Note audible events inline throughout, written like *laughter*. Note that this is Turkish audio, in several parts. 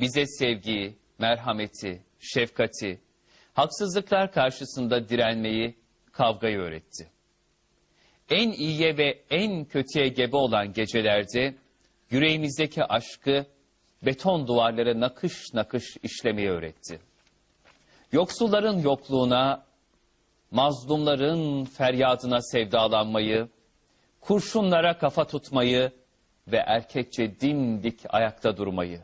bize sevgiyi, merhameti, şefkati, haksızlıklar karşısında direnmeyi, kavgayı öğretti. En iyiye ve en kötüye gebe olan gecelerde yüreğimizdeki aşkı beton duvarlara nakış nakış işlemeyi öğretti. Yoksulların yokluğuna, mazlumların feryadına sevdalanmayı, kurşunlara kafa tutmayı ve erkekçe dimdik ayakta durmayı,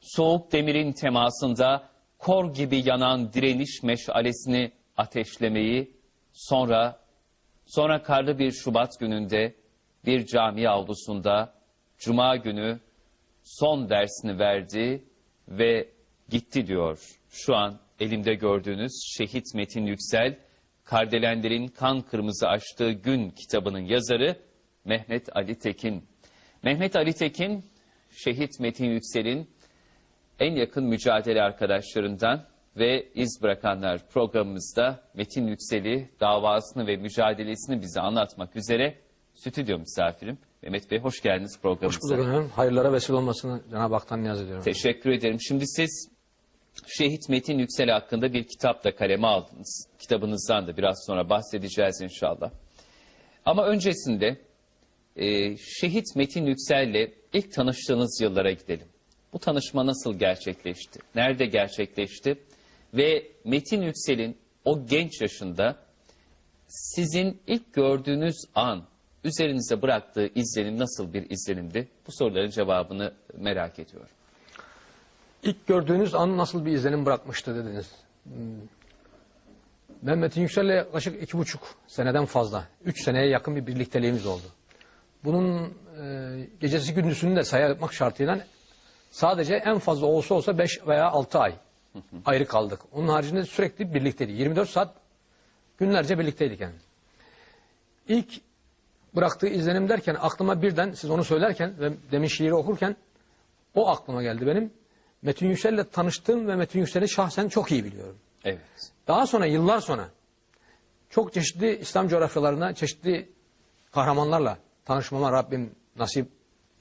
soğuk demirin temasında kor gibi yanan direniş meşalesini ateşlemeyi, sonra sonra karlı bir Şubat gününde bir cami avlusunda Cuma günü son dersini verdi ve gitti diyor. Şu an elimde gördüğünüz Şehit Metin Yüksel, Kardelenlerin Kan Kırmızı Açtığı Gün kitabının yazarı Mehmet Ali Tekin. Mehmet Ali Tekin, Şehit Metin Yüksel'in en yakın mücadele arkadaşlarından ve iz bırakanlar programımızda Metin Yüksel'i, davasını ve mücadelesini bize anlatmak üzere stüdyo misafirim. Mehmet Bey hoş geldiniz Hoş programımıza. bulduk efendim. Hayırlara vesile olmasını Cenab-ı Hak'tan niyaz ediyorum. Teşekkür ederim. Şimdi siz Şehit Metin Yüksel hakkında bir kitap da kaleme aldınız. Kitabınızdan da biraz sonra bahsedeceğiz inşallah. Ama öncesinde e, Şehit Metin Yüksel'le ilk tanıştığınız yıllara gidelim. Bu tanışma nasıl gerçekleşti? Nerede gerçekleşti? Ve Metin Yüksel'in o genç yaşında sizin ilk gördüğünüz an üzerinize bıraktığı izlenim nasıl bir izlenimdi? Bu soruların cevabını merak ediyorum. İlk gördüğünüz an nasıl bir izlenim bırakmıştı dediniz. Hmm. Ben Metin Yüksel'le yaklaşık iki buçuk seneden fazla, üç seneye yakın bir birlikteliğimiz oldu. Bunun e, gecesi gündüzünü de saymak şartıyla sadece en fazla olsa olsa beş veya altı ay ayrı kaldık. Onun haricinde sürekli birlikteydik. 24 saat günlerce birlikteydik yani. İlk bıraktığı izlenim derken aklıma birden siz onu söylerken ve demin şiiri okurken o aklıma geldi benim. Metin Yüksel'le tanıştığım ve Metin Yüksel'i şahsen çok iyi biliyorum. Evet. Daha sonra yıllar sonra çok çeşitli İslam coğrafyalarına çeşitli kahramanlarla tanışmama Rabbim nasip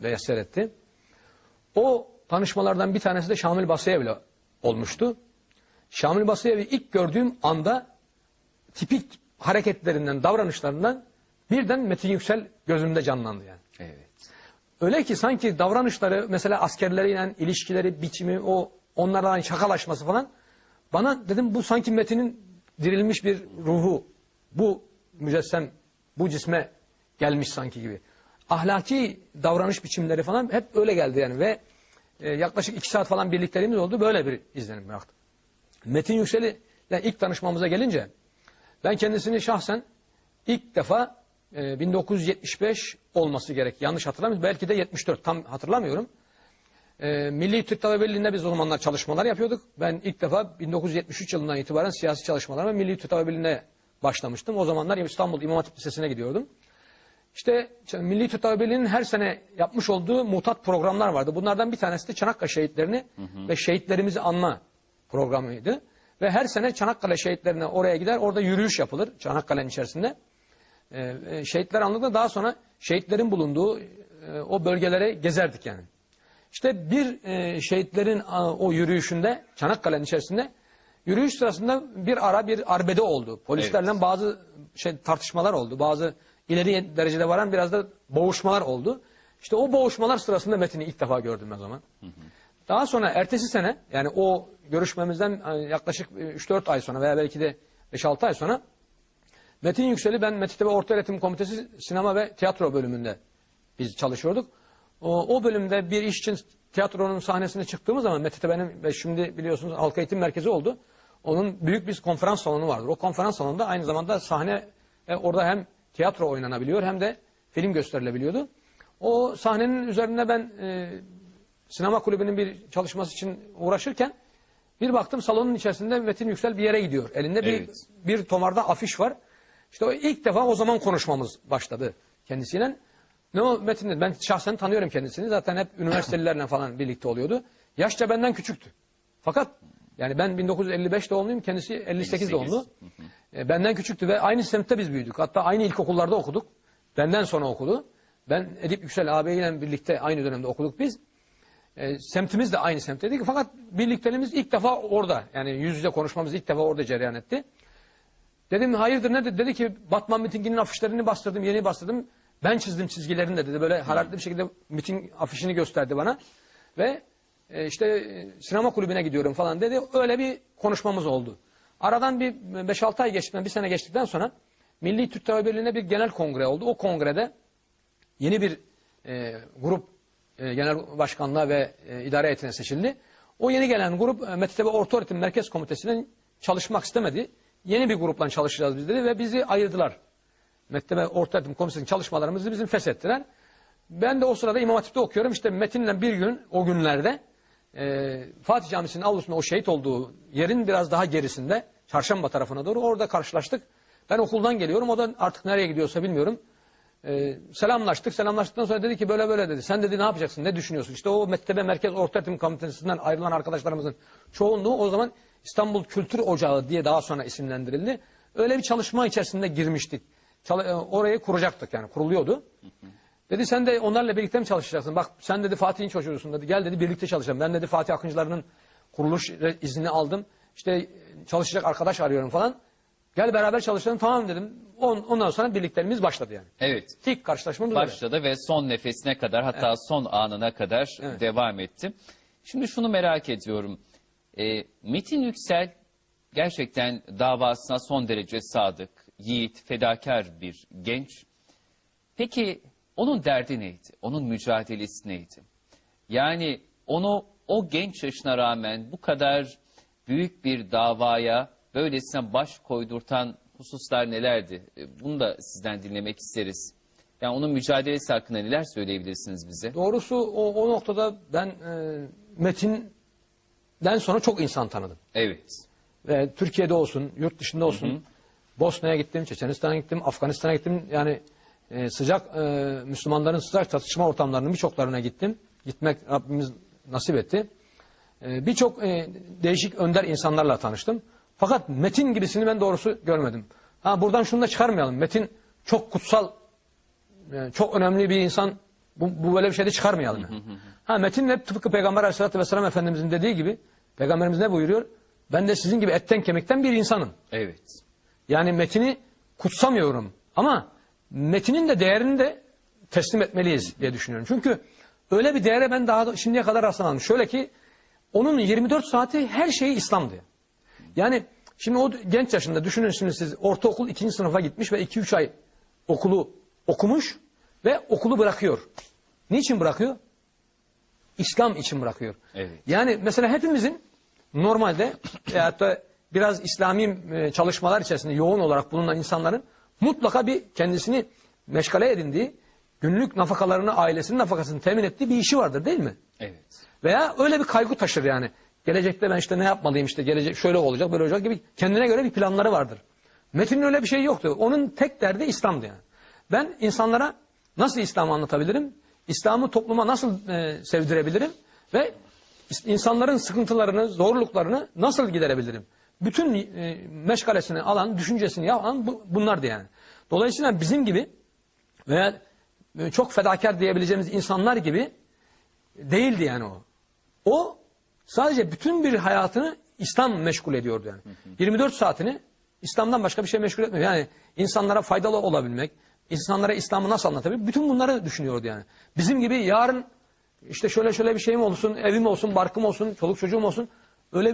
ve yasser etti. O tanışmalardan bir tanesi de Şamil Basriyev olmuştu. Şamil Basriyev'i ilk gördüğüm anda tipik hareketlerinden, davranışlarından birden Metin Yüksel gözümde canlandı yani. Evet. Öyle ki sanki davranışları mesela askerleriyle ilişkileri, biçimi, o onlarla şakalaşması falan bana dedim bu sanki Metin'in dirilmiş bir ruhu, bu mücessem, bu cisme gelmiş sanki gibi. Ahlaki davranış biçimleri falan hep öyle geldi yani ve e, yaklaşık iki saat falan birlikteliğimiz oldu. Böyle bir izlenim bıraktı. Metin Yüksel'i ile ilk tanışmamıza gelince ben kendisini şahsen ilk defa e, 1975 olması gerek. Yanlış hatırlamıyorum. Belki de 74 tam hatırlamıyorum. E, Milli Türk Talebe Birliği'nde biz o zamanlar çalışmalar yapıyorduk. Ben ilk defa 1973 yılından itibaren siyasi çalışmalarıma Milli Türk Talebe Birliği'ne başlamıştım. O zamanlar İstanbul İmam Hatip Lisesi'ne gidiyordum. İşte Milli Birliği'nin her sene yapmış olduğu mutat programlar vardı. Bunlardan bir tanesi de Çanakkale şehitlerini ve şehitlerimizi anma programıydı. Ve her sene Çanakkale şehitlerine oraya gider, orada yürüyüş yapılır Çanakkale'nin içerisinde. Ee, e, şehitler anlıkta daha sonra şehitlerin bulunduğu e, o bölgelere gezerdik yani. İşte bir e, şehitlerin a, o yürüyüşünde Çanakkale'nin içerisinde yürüyüş sırasında bir ara bir arbede oldu. Polislerle Evet. bazı şey tartışmalar oldu. Bazı ileri derecede varan biraz da boğuşmalar oldu. İşte o boğuşmalar sırasında Metin'i ilk defa gördüm o zaman. Daha sonra ertesi sene yani o görüşmemizden e, yaklaşık e, 3-4 ay sonra veya belki de 5-6 ay sonra Metin Yüksel'i ben Metin ve Orta Öğretim Komitesi Sinema ve Tiyatro bölümünde biz çalışıyorduk. O, o bölümde bir iş için tiyatronun sahnesine çıktığımız zaman Metin benim ve şimdi biliyorsunuz halk eğitim merkezi oldu. Onun büyük bir konferans salonu vardır. O konferans salonunda aynı zamanda sahne e, orada hem tiyatro oynanabiliyor hem de film gösterilebiliyordu. O sahnenin üzerine ben e, sinema kulübünün bir çalışması için uğraşırken bir baktım salonun içerisinde Metin Yüksel bir yere gidiyor. Elinde bir, Evet. bir tomarda afiş var. İşte o ilk defa o zaman konuşmamız başladı kendisiyle. Ne o Metin dedi, ben şahsen tanıyorum kendisini. Zaten hep *coughs* üniversitelilerle falan birlikte oluyordu. Yaşça benden küçüktü. Fakat yani ben 1955 doğumluyum, kendisi 58, 58. doğumlu. E, benden küçüktü ve aynı semtte biz büyüdük. Hatta aynı ilkokullarda okuduk. Benden sonra okudu. Ben Edip Yüksel ağabeyiyle birlikte aynı dönemde okuduk biz. E, semtimiz de aynı semtteydik. Fakat birlikteliğimiz ilk defa orada. Yani yüz yüze konuşmamız ilk defa orada cereyan etti. Dedim hayırdır ne dedi? Dedi ki Batman mitinginin afişlerini bastırdım, yeni bastırdım. Ben çizdim çizgilerini de dedi. Böyle hararetli bir şekilde miting afişini gösterdi bana. Ve e, işte e, sinema kulübüne gidiyorum falan dedi. Öyle bir konuşmamız oldu. Aradan bir 5-6 ay geçtikten, bir sene geçtikten sonra Milli Türk Tabip Birliği'nde bir genel kongre oldu. O kongrede yeni bir e, grup e, genel başkanlığa ve e, idare heyetine seçildi. O yeni gelen grup e, Mektebe Orta Öğretim Merkez Komitesi'nin çalışmak istemedi. Yeni bir grupla çalışacağız biz dedi ve bizi ayırdılar. Mektebe Orta Öğretim Komitesi'nin çalışmalarımızı bizim feshettiler. Ben de o sırada İmam Hatip'te okuyorum. İşte Metin'le bir gün o günlerde e, Fatih Camisi'nin avlusunda o şehit olduğu yerin biraz daha gerisinde çarşamba tarafına doğru orada karşılaştık. Ben okuldan geliyorum. O da artık nereye gidiyorsa bilmiyorum. Ee, selamlaştık. Selamlaştıktan sonra dedi ki böyle böyle dedi. Sen dedi ne yapacaksın? Ne düşünüyorsun? İşte o Mektebe Merkez Orta Öğretim Komitesi'nden ayrılan arkadaşlarımızın çoğunluğu o zaman İstanbul Kültür Ocağı diye daha sonra isimlendirildi. Öyle bir çalışma içerisinde girmiştik. E, orayı kuracaktık yani kuruluyordu. Dedi sen de onlarla birlikte mi çalışacaksın? Bak sen dedi Fatih'in çocuğusun dedi. Gel dedi birlikte çalışalım. Ben dedi Fatih Akıncılarının kuruluş izni aldım. İşte e, çalışacak arkadaş arıyorum falan. Gel beraber çalışalım tamam dedim. On, ondan sonra birliklerimiz başladı yani. Evet. İlk karşılaşmamız öyle. başladı ve son nefesine kadar hatta son anına kadar Evet. devam etti. Şimdi şunu merak ediyorum. Ee, Metin Yüksel gerçekten davasına son derece sadık, yiğit, fedakar bir genç. Peki onun derdi neydi? Onun mücadelesi neydi? Yani onu o genç yaşına rağmen bu kadar büyük bir davaya böylesine baş koydurtan hususlar nelerdi? E, Bunu da sizden dinlemek isteriz. Yani onun mücadelesi hakkında neler söyleyebilirsiniz bize? Doğrusu o, o noktada ben e, Metin'den sonra çok insan tanıdım. Evet. Ve Türkiye'de olsun, yurt dışında olsun. Bosna'ya gittim, Çeçenistan'a gittim, Afganistan'a gittim. Yani e, sıcak e, Müslümanların sıcak çatışma ortamlarının birçoklarına gittim. Gitmek Rabbimiz nasip etti. E, Birçok e, değişik önder insanlarla tanıştım. Fakat Metin gibisini ben doğrusu görmedim. Ha buradan şunu da çıkarmayalım. Metin çok kutsal, e, çok önemli bir insan. Bu, bu böyle bir şey de çıkarmayalım. Yani. Ha Metin de tıpkı Peygamber Aleyhisselatü Vesselam Efendimizin dediği gibi Peygamberimiz ne buyuruyor? Ben de sizin gibi etten kemikten bir insanım. Evet. Yani metini kutsamıyorum ama metinin de değerini de teslim etmeliyiz diye düşünüyorum. Çünkü öyle bir değere ben daha da şimdiye kadar rastlamadım. Şöyle ki onun 24 saati her şeyi İslam'dı. Yani şimdi o genç yaşında düşünün şimdi siz ortaokul ikinci sınıfa gitmiş ve 2-3 ay okulu okumuş ve okulu bırakıyor. Niçin bırakıyor? İslam için bırakıyor. Evet. Yani mesela hepimizin normalde veyahut da biraz İslami e, çalışmalar içerisinde yoğun olarak bulunan insanların mutlaka bir kendisini meşgale edindiği, günlük nafakalarını, ailesinin nafakasını temin ettiği bir işi vardır değil mi? Evet. Veya öyle bir kaygı taşır yani. Gelecekte ben işte ne yapmalıyım işte gelecek şöyle olacak böyle olacak gibi kendine göre bir planları vardır. Metin'in öyle bir şey yoktu. Onun tek derdi İslam'dı yani. Ben insanlara nasıl İslam'ı anlatabilirim? İslam'ı topluma nasıl e, sevdirebilirim? Ve insanların sıkıntılarını, zorluklarını nasıl giderebilirim? Bütün e, meşgalesini alan, düşüncesini yapan bu, bunlardı yani. Dolayısıyla bizim gibi veya e, çok fedakar diyebileceğimiz insanlar gibi değildi yani o. O sadece bütün bir hayatını İslam meşgul ediyordu yani. 24 saatini İslam'dan başka bir şey meşgul etmiyor. Yani insanlara faydalı olabilmek, insanlara İslam'ı nasıl anlatabilmek, bütün bunları düşünüyordu yani. Bizim gibi yarın işte şöyle şöyle bir şeyim olsun, evim olsun, barkım olsun, çoluk çocuğum olsun.